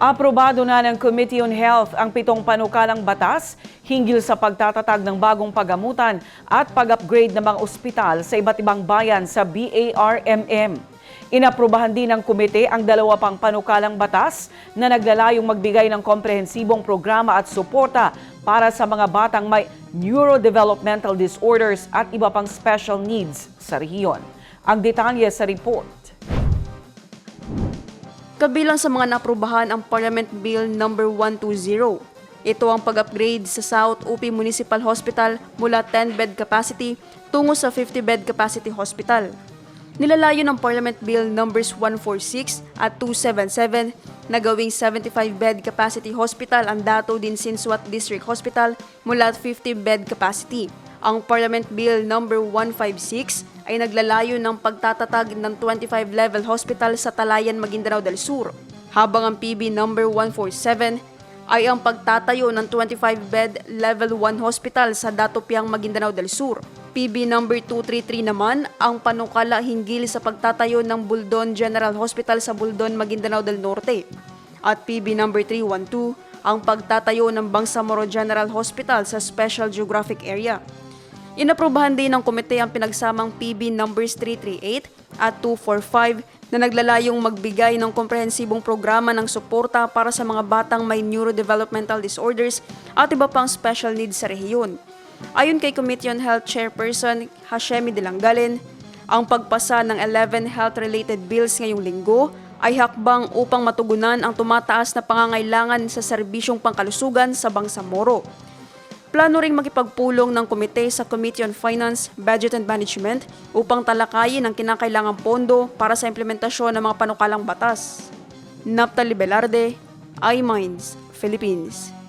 Aprobado na ng Committee on Health ang pitong panukalang batas hinggil sa pagtatatag ng bagong pagamutan at pag-upgrade ng mga ospital sa iba't ibang bayan sa BARMM. Inaprubahan din ng komite ang dalawa pang panukalang batas na naglalayong magbigay ng komprehensibong programa at suporta para sa mga batang may neurodevelopmental disorders at iba pang special needs sa rehiyon. Ang detalye sa report. Kabilang sa mga naprubahan ang Parliament Bill No. 120. Ito ang pag-upgrade sa South UP Municipal Hospital mula 10-bed capacity tungo sa 50-bed capacity hospital. Nilalayo ng Parliament Bill Numbers 146 at 277 na gawing 75-bed capacity hospital ang Dato Din Sinsuat District Hospital mula 50-bed capacity. Ang Parliament Bill No. 156 ay naglalayo ng pagtatatag ng 25-level hospital sa Talayan, Maguindanao del Sur, habang ang PB No. 147 ay ang pagtatayo ng 25-bed Level 1 hospital sa Datopiang, Maguindanao del Sur. PB No. 233 naman ang panukala hinggil sa pagtatayo ng Buldon General Hospital sa Buldon, Maguindanao del Norte. At PB No. 312 ang pagtatayo ng Bangsamoro General Hospital sa Special Geographic Area. Inaprubahan din ng komite ang pinagsamang PB numbers 338 at 245 na naglalayong magbigay ng komprehensibong programa ng suporta para sa mga batang may neurodevelopmental disorders at iba pang special needs sa rehiyon. Ayon kay Committee on Health Chairperson Hashemi Dilanggalin, ang pagpasa ng 11 health-related bills ngayong linggo ay hakbang upang matugunan ang tumataas na pangangailangan sa serbisyong pangkalusugan sa Bangsamoro. Plano ring makipagpulong ng komite sa Committee on Finance, Budget and Management upang talakayin ang kinakailangang pondo para sa implementasyon ng mga panukalang batas. Naptali Velarde, iMinds, Philippines.